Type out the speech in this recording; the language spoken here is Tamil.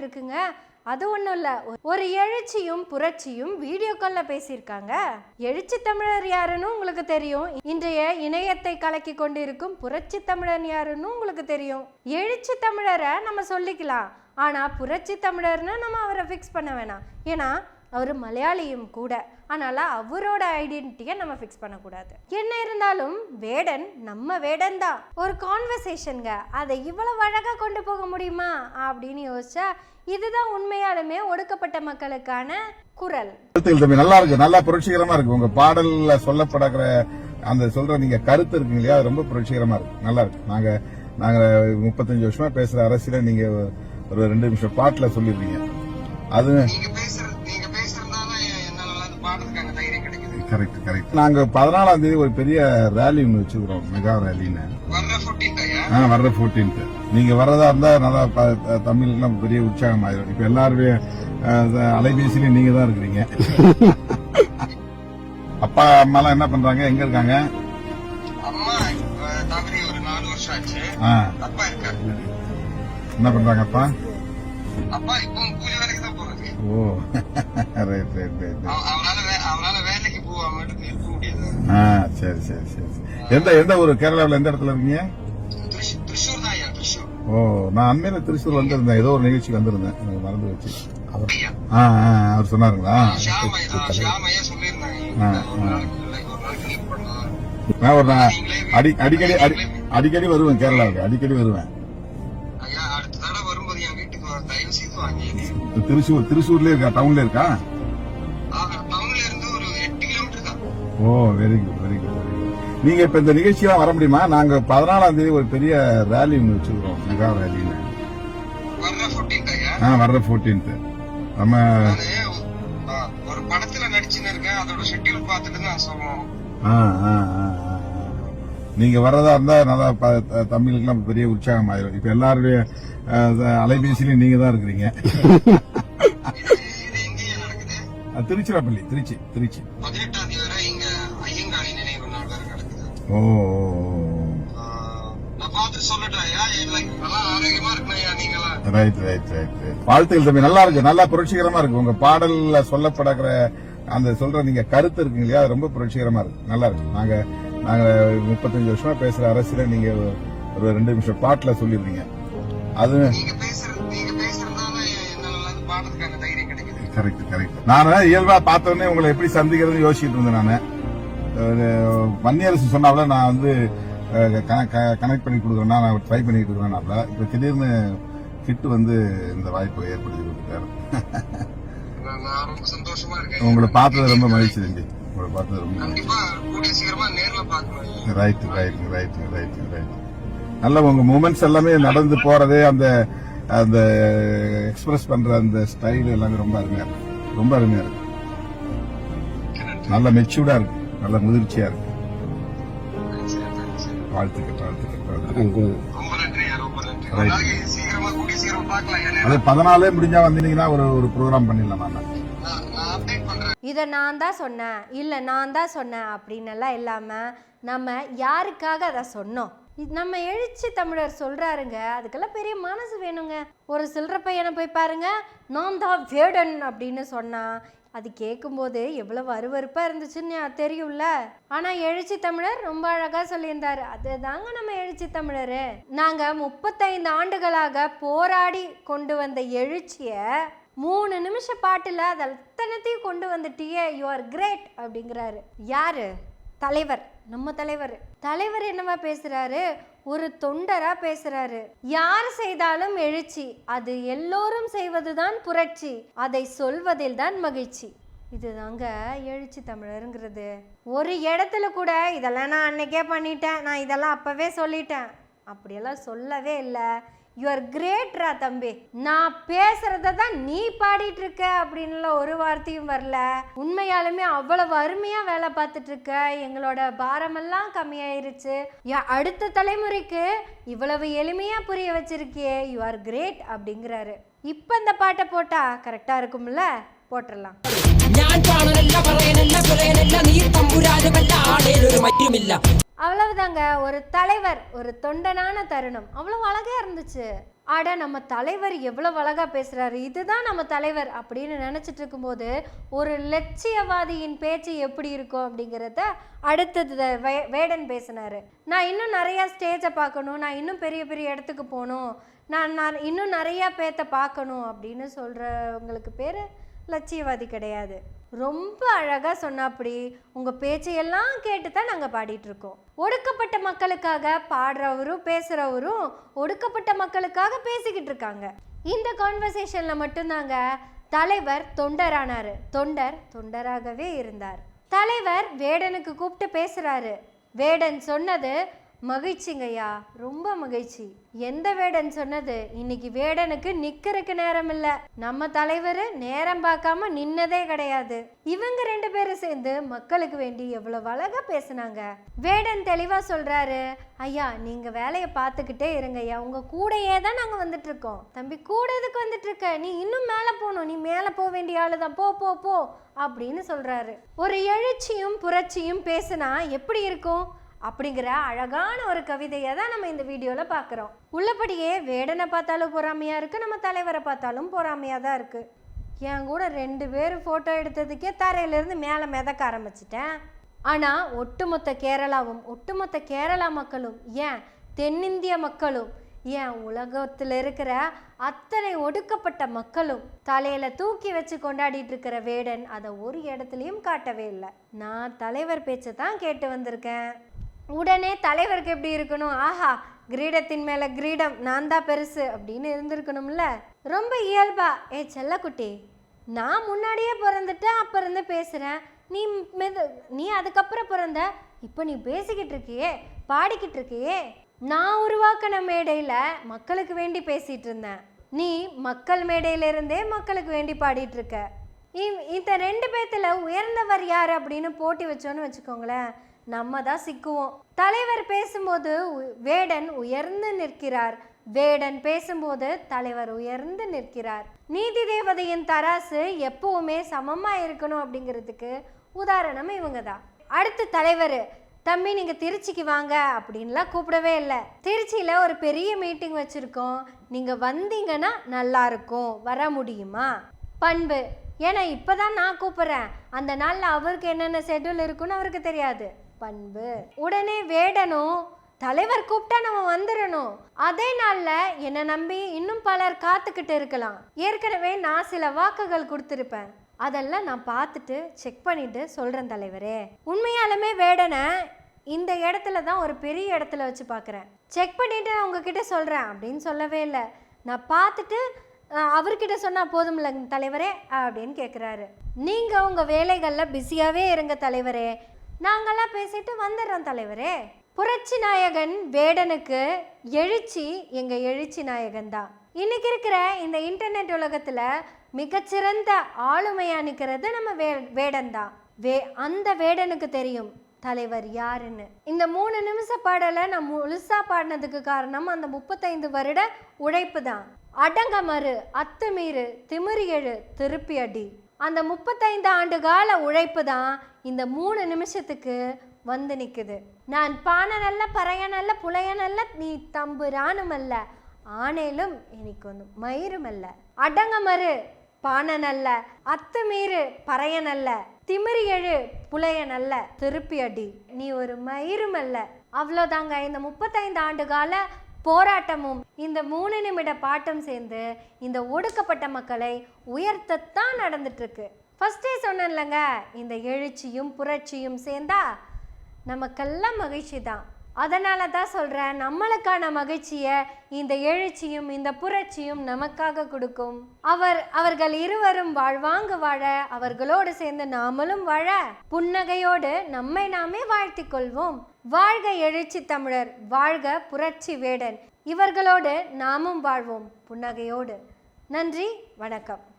இருக்குங்க அது ஒன்றும் இல்லை. ஒரு எழுச்சியும் புரட்சியும் வீடியோ காலில் பேசியிருக்காங்க. எழுச்சி தமிழர் யாருன்னு உங்களுக்கு தெரியும். இன்றைய இணையத்தை கலக்கி கொண்டிருக்கும் புரட்சி தமிழன் யாருன்னு உங்களுக்கு தெரியும். எழுச்சி தமிழரை நம்ம சொல்லிக்கலாம். ஆனால் புரட்சி தமிழர்னு நம்ம அவரை ஃபிக்ஸ் பண்ண வேணாம். ஏன்னா அவர் மலையாளியும் கூட. அதனால் அவரோட ஐடென்டிட்டியை நம்ம ஃபிக்ஸ் பண்ணக்கூடாது. என்ன இருந்தாலும் வேடன் நம்ம வேடன் தான். ஒரு கான்வர்சேஷனுங்க அதை இவ்வளவு அழகாக கொண்டு போக முடியுமா? அப்படின்னு யோசிச்சா இதுதான் உண்மையாலுமே ஒடுக்கப்பட்ட மக்களுக்கான குரல். நல்லா இருக்கு. நல்லா புரட்சிகரமா இருக்கு. உங்க பாடல்ல சொல்லப்படுகிற அந்த சொல்ற நீங்க கருத்து இருக்கு இல்லையா? ரொம்ப புரட்சிகரமா இருக்கு. நல்லா இருக்கு. நாங்க நாங்க முப்பத்தஞ்சு வருஷமா பேசுற அரசியல நீங்க ஒரு ரெண்டு நிமிஷம் பாட்டுல சொல்லிருக்கீங்க. அது கரெக்ட் கரெக்ட் நாங்க பதினாலாம் தேதி ஒரு பெரிய ரேலி ஒன்று வச்சுக்கிறோம். மெகா ரேலின்னு ஆ வர்ற ஃபோர்டீன்த் நீங்க வர்றதா இருந்தா நல்லா தமிழுக்குலாம் பெரிய உற்சாகம் ஆயிரும். இப்ப எல்லாருமே அஹ், அலைபேசியிலும் நீங்க தான் இருக்கிறீங்க. அப்பா அம்மாலாம் என்ன பண்றாங்க? எங்க இருக்காங்க? அம்மா இப்ப தவறி ஒரு நாலு வருஷம் ஆச்சு. ஆ. அப்பா இருக்காரு. என்ன பண்றாங்க அப்பா? அப்பா இப்போ கூலி வேலைக்கு தான் போறாரு. ஓ ரைட் ரைட் ரைட் ஆ சரி சரி சரி. எந்த எந்த ஊர்? கேரளாவில் எந்த இடத்துல இருக்கீங்க? ஓ நான் அண்மையில திருச்சூர் வந்திருந்தேன். ஏதோ ஒரு நிகழ்ச்சிக்கு வந்திருந்தேன். எனக்கு மறந்து வச்சு அவர் ஆ அவர் சொன்னாருங்களா? நான் ஒரு நான் அடி அடிக்கடி அடி- அடிக்கடி வருவேன் கேரளாவுக்கு. அடிக்கடி வருவேன். திருச்சூர் திருச்சூர்லயே இருக்கா? டவுன்ல இருக்கா? ஓ very good very good very good நீங்க இப்ப இந்த நிகழ்ச்சியெல்லாம் வர முடியுமா? நாங்க பதினாலாம் தேதி ஒரு பெரிய ரேலி ஒன்று வச்சிருக்கோம் மெகா ரேலின்னு ஆ வர்ற ஃபோர்டீன்த் நம்ம ஒரு படத்துல நடிச்சுன்னு இருக்கேன் அதோட ஷெட்யூல் பார்த்துட்டு ஆ, ஆ. நீங்க வர்றதா இருந்தா நல்லா தமிழுக்குலாம் பெரிய உற்சாகம் ஆயிரும் இப்ப எல்லாருடைய அலைபேசியிலும் நீங்க தான் இருக்கிறீங்க. திருச்சிராப்பள்ளி திருச்சி திருச்சி. வாழ்த்துக்கள் தம்பி. நல்லா இருக்கு. நல்லா புரட்சிகரமா இருக்கு. உங்க பாடல்ல சொல்லப்படுகிற அந்த சொல்ற நீங்க கருத்து இருக்கு இல்லையா? அது ரொம்ப புரட்சிகரமா இருக்கு. நல்லா இருக்கு. நாங்க நாங்க முப்பத்தஞ்சு வருஷமா பேசுற அரசியல நீங்க ஒரு ரெண்டு நிமிஷம் பாட்டுல சொல்லிடுறீங்க அது கரெக்ட் கரெக்ட் நான் இயல்பா பார்த்த உடனே உங்களை எப்படி சந்திக்கிறதுன்னு யோசிச்சுட்டு இருந்தேன் நானு. வன்னியரசு சொன்னாப்ல நான் வந்து கனெக்ட் பண்ணி கொடுக்குறேன்னா நான் ட்ரை பண்ணி கொடுக்குறேன்னாப்ல. இப்ப திடீர்னு கிட்டு வந்து இந்த வாய்ப்பை ஏற்படுத்தி கொடுத்துட்டாரு. உங்களை பார்த்தது ரொம்ப மகிழ்ச்சி தம்பி. உங்களை பார்த்தது ரொம்ப. Right right right right right நல்ல உங்க மூமெண்ட்ஸ் எல்லாமே நடந்து போறது அந்த அந்த எக்ஸ்பிரஸ் பண்ற அந்த ஸ்டைல் எல்லாமே ரொம்ப அருமையா இருக்கு. ரொம்ப அருமையா இருக்கு. நல்ல மெச்சூர்டா இருக்கு. நல்ல முதிர்ச்சியா இருக்கு. வாழ்த்துக்கள் அது பதினாலே முடிஞ்சா வந்தீங்கன்னா ஒரு ஒரு ப்ரோக்ராம் பண்ணிடலாம் நான் இதை நான் தான் சொன்னேன். இல்லை நான் தான் சொன்னேன் அப்படின்னெல்லாம் இல்லாமல் நம்ம யாருக்காக அதை சொன்னோம்? நம்ம எழுச்சி தமிழர் சொல்றாருங்க. அதுக்கெல்லாம் பெரிய மனசு வேணுங்க. ஒரு சில்லற பையனை போய் பாருங்க. நான் தான் வேடன் அப்படின்னு சொன்னா அது கேட்கும்போது எவ்வளோ அருவருப்பா இருந்துச்சுன்னு தெரியும்ல. ஆனால் எழுச்சி தமிழர் ரொம்ப அழகாக சொல்லியிருந்தார். அது அதுதாங்க நம்ம எழுச்சி தமிழர். நாங்கள் முப்பத்தைந்து ஆண்டுகளாக போராடி கொண்டு வந்த எழுச்சியை மூணு நிமிஷ பாட்டில் அதை அத்தனத்தையும் கொண்டு வந்துட்டியே. யூ ஆர் கிரேட் அப்படிங்கிறாரு. யாரு? தலைவர் நம்ம தலைவர். தலைவர் என்னவா பேசுறாரு? ஒரு தொண்டரா பேசுறாரு. யார் செய்தாலும் எழுச்சி அது எல்லோரும் செய்வதுதான் புரட்சி. அதை சொல்வதில் தான் மகிழ்ச்சி. இதுதாங்க எழுச்சி தமிழருங்கிறது. ஒரு இடத்துல கூட இதெல்லாம் நான் அன்னைக்கே பண்ணிட்டேன். நான் இதெல்லாம் அப்பவே சொல்லிட்டேன். அப்படியெல்லாம் சொல்லவே இல்லை. யூ ஆர் கிரேட்ரா தம்பி. நான் பேசுறத தான் நீ பாடிட்டு இருக்க அப்படின்லாம் ஒரு வார்த்தையும் வரல. உண்மையாலுமே அவ்வளவு அருமையா வேலை பார்த்துட்டு இருக்க எங்களோட பாரமெல்லாம் கம்மியாயிருச்சு. அடுத்த தலைமுறைக்கு இவ்வளவு எளிமையா புரிய வச்சிருக்கியே. யூ ஆர் கிரேட் அப்படிங்கிறாரு. இப்போ இந்த பாட்டை போட்டா கரெக்டா இருக்கும்ல? போட்டுடலாம் ഞാൻ കാണനല്ല പറയനല്ല പുറയനല്ല നീ തമ്പുരാനുമല്ല ആടേലൊരു മറ്റുമില്ല அவ்வளவுதாங்க ஒரு தலைவர் ஒரு தொண்டனான தருணம் அவ்வளவு அழகா இருந்துச்சு அட நம்ம தலைவர் எவ்வளோ அழகா பேசுறாரு இதுதான் நம்ம தலைவர் அப்படின்னு நினச்சிட்டு இருக்கும்போது ஒரு லட்சியவாதியின் பேச்சு எப்படி இருக்கும் அப்படிங்கிறத அடுத்தது வே வேடன் பேசினாரு நான் இன்னும் நிறையா ஸ்டேஜை பார்க்கணும் நான் இன்னும் பெரிய பெரிய இடத்துக்கு போகணும் நான் நான் இன்னும் நிறையா பேத்த பார்க்கணும் அப்படின்னு சொல்கிறவங்களுக்கு பேர் லட்சியவாதி கிடையாது. ரொம்ப அழகாக சொன்னாப்படி. உங்கள் பேச்சையெல்லாம் கேட்டு தான் நாங்கள் பாடிட்டுருக்கோம். ஒடுக்கப்பட்ட மக்களுக்காக பாடுறவரும் பேசுகிறவரும் ஒடுக்கப்பட்ட மக்களுக்காக பேசிக்கிட்டு இருக்காங்க இந்த கான்வர்சேஷனில் மட்டும்தாங்க தலைவர் தொண்டரானார். தொண்டர் தொண்டராகவே இருந்தார். தலைவர் வேடனுக்கு கூப்பிட்டு பேசுகிறாரு வேடன் சொன்னது மகிழ்ச்சிங்கய்யா ரொம்ப மகிழ்ச்சி. எந்த வேடன் சொன்னது? இன்னைக்கு வேடனுக்கு நிக்கிறதுக்கு நேரம் இல்ல நம்ம தலைவர் நேரம் பார்க்காம நின்னதே கிடையாது. இவங்க ரெண்டு பேரும் சேர்ந்து மக்களுக்கு வேண்டி எவ்வளவு அழகா பேசுனாங்க. வேடன் தெளிவா சொல்றாரு ஐயா நீங்க வேலையை பார்த்துக்கிட்டே இருங்க ஐயா உங்க கூடயே தான் நாங்க வந்துட்டு இருக்கோம் தம்பி கூட எதுக்கு வந்துட்டு இருக்க நீ இன்னும் மேல போகணும். நீ மேல போக வேண்டிய ஆளுதான். போ போ போ. அப்படின்னு சொல்றாரு. ஒரு எழுச்சியும் புரட்சியும் பேசுனா எப்படி இருக்கும்? அப்படிங்கிற அழகான ஒரு கவிதையை தான் நம்ம இந்த வீடியோவில் பார்க்குறோம். உள்ளபடியே வேடனை பார்த்தாலும் பொறாமையாக இருக்குது நம்ம தலைவரை பார்த்தாலும் பொறாமையாக தான் இருக்குது என் கூட ரெண்டு பேர் ஃபோட்டோ எடுத்ததுக்கே தரையிலேருந்து மேலே மிதக்க ஆரம்பிச்சிட்டேன். ஆனால் ஒட்டுமொத்த கேரளாவும் ஒட்டுமொத்த கேரளா மக்களும் ஏன் தென்னிந்திய மக்களும் ஏன் உலகத்தில் இருக்கிற அத்தனை ஒடுக்கப்பட்ட மக்களும் தலையில தூக்கி வச்சு கொண்டாடிட்டு இருக்கிற வேடன் அதை ஒரு இடத்துலையும் காட்டவே இல்லை. நான் தலைவர் பேச்சை தான் கேட்டு வந்திருக்கேன். உடனே தலைவருக்கு எப்படி இருக்கணும்? ஆஹா கிரீடத்தின் மேல கிரீடம் நான் தான் பெருசு அப்படின்னு இருந்திருக்கணும்ல? ரொம்ப இயல்பா. ஏ செல்லக்குட்டி நான் முன்னாடியே பிறந்துட்டேன் அப்போ இருந்து பேசுகிறேன் நீ மெது நீ அதுக்கப்புறம் பிறந்த இப்போ நீ பேசிக்கிட்டு இருக்கியே பாடிக்கிட்டு இருக்கியே. நான் உருவாக்கின மேடையில் மக்களுக்கு வேண்டி பேசிகிட்டு இருந்தேன். நீ மக்கள் மேடையிலிருந்தே மக்களுக்கு வேண்டி பாடிட்டு இருக்க. இ- இந்த ரெண்டு பேர்த்தில் உயர்ந்தவர் யார் அப்படின்னு போட்டி வச்சோன்னு வச்சுக்கோங்களேன். நம்ம தான் சிக்குவோம். தலைவர் பேசும்போது உ- வேடன் உயர்ந்து நிற்கிறார். வேடன் பேசும்போது தலைவர் உயர்ந்து நிற்கிறார். நீதி தேவதையின் தராசு எப்பவுமே சமமா இருக்கணும் அப்படிங்கிறதுக்கு உதாரணம் இவங்க தான் அடுத்து தலைவர் தம்பி நீங்க திருச்சிக்கு வாங்க அப்படின்லாம் கூப்பிடவே இல்லை. திருச்சியில ஒரு பெரிய மீட்டிங் வச்சிருக்கோம். நீங்க வந்தீங்கன்னா நல்லா இருக்கும். வர முடியுமா? பண்பு. ஏன்னா இப்பதான் நான் கூப்பிட்றேன். அந்த நாளில் அவருக்கு என்னென்ன ஷெட்யூல் இருக்குன்னு அவருக்கு தெரியாது. பண்பு. உடனே வேடனும் தலைவர் கூப்பிட்டா நம்ம வந்துடணும் அதே நாளில் என்னை நம்பி இன்னும் பலர் காத்துக்கிட்டு இருக்கலாம். ஏற்கனவே நான் சில வாக்குகள் கொடுத்துருப்பேன். அதெல்லாம் நான் பார்த்துட்டு செக் பண்ணிட்டு சொல்கிறேன் தலைவரே. உண்மையாலுமே வேடனை இந்த இடத்துல தான் ஒரு பெரிய இடத்துல வச்சு பார்க்குறேன். செக் பண்ணிவிட்டு நான் உங்ககிட்ட சொல்கிறேன் அப்படின்னு சொல்லவே இல்லை. நான் பார்த்துட்டு அவர்கிட்ட சொன்னால் போதும்ல தலைவரே அப்படின்னு கேட்குறாரு நீங்கள் உங்கள் வேலைகளில் பிஸியாகவே இருங்க தலைவரே. நாங்களாம் பேசிட்டு வந்துடுறோம் தலைவரே. புரட்சி நாயகன் வேடனுக்கு எழுச்சி எங்கள் எழுச்சி நாயகன் தான். இன்னைக்கு இருக்கிற இந்த இன்டர்நெட் உலகத்தில் மிகச்சிறந்த ஆளுமையாக நிற்கிறது நம்ம வே வேடன் தான். வே அந்த வேடனுக்கு தெரியும் தலைவர் யாருன்னு. இந்த மூணு நிமிஷ பாடலை நான் முழுசா பாடினதுக்கு காரணம் அந்த முப்பத்தைந்து வருட உழைப்பு தான். அடங்கமறு அத்துமீறு திமிரி திருப்பி அடி. அந்த முப்பத்தைந்து ஆண்டு கால உழைப்பு தான் இந்த மூணு நிமிஷத்துக்கு வந்து நிற்குது நான் பானை நல்ல பறைய நல்ல புலைய நல்ல நீ தம்புரானும் அல்ல. ஆனேலும் எனக்கு வந்து மயிருமல்ல அடங்கமறு நல்ல. அத்துமீறு பறையனல்ல திமிரி எழு புலையனல்ல திருப்பி அடி நீ ஒரு மயிருமல்ல அவ்வளோதாங்க. இந்த முப்பத்தைந்து ஆண்டு கால போராட்டமும் இந்த மூணு நிமிட பாட்டும் சேர்ந்து இந்த ஒடுக்கப்பட்ட மக்களை உயர்த்தத்தான் நடந்துட்டு ஃபஸ்ட்டே சொன்னேன்லங்க இந்த எழுச்சியும் புரட்சியும் சேர்ந்தா நமக்கெல்லாம் மகிழ்ச்சி தான். அதனால தான் சொல்கிறேன் நம்மளுக்கான மகிழ்ச்சியை இந்த எழுச்சியும் இந்த புரட்சியும் நமக்காக கொடுக்கும். அவர் அவர்கள் இருவரும் வாழ்வாங்கு வாழ அவர்களோடு சேர்ந்து நாமளும் வாழ புன்னகையோடு நம்மை நாமே வாழ்த்திக் கொள்வோம். வாழ்க எழுச்சி தமிழர் வாழ்க புரட்சி வேடன். இவர்களோடு நாமும் வாழ்வோம் புன்னகையோடு. நன்றி வணக்கம்.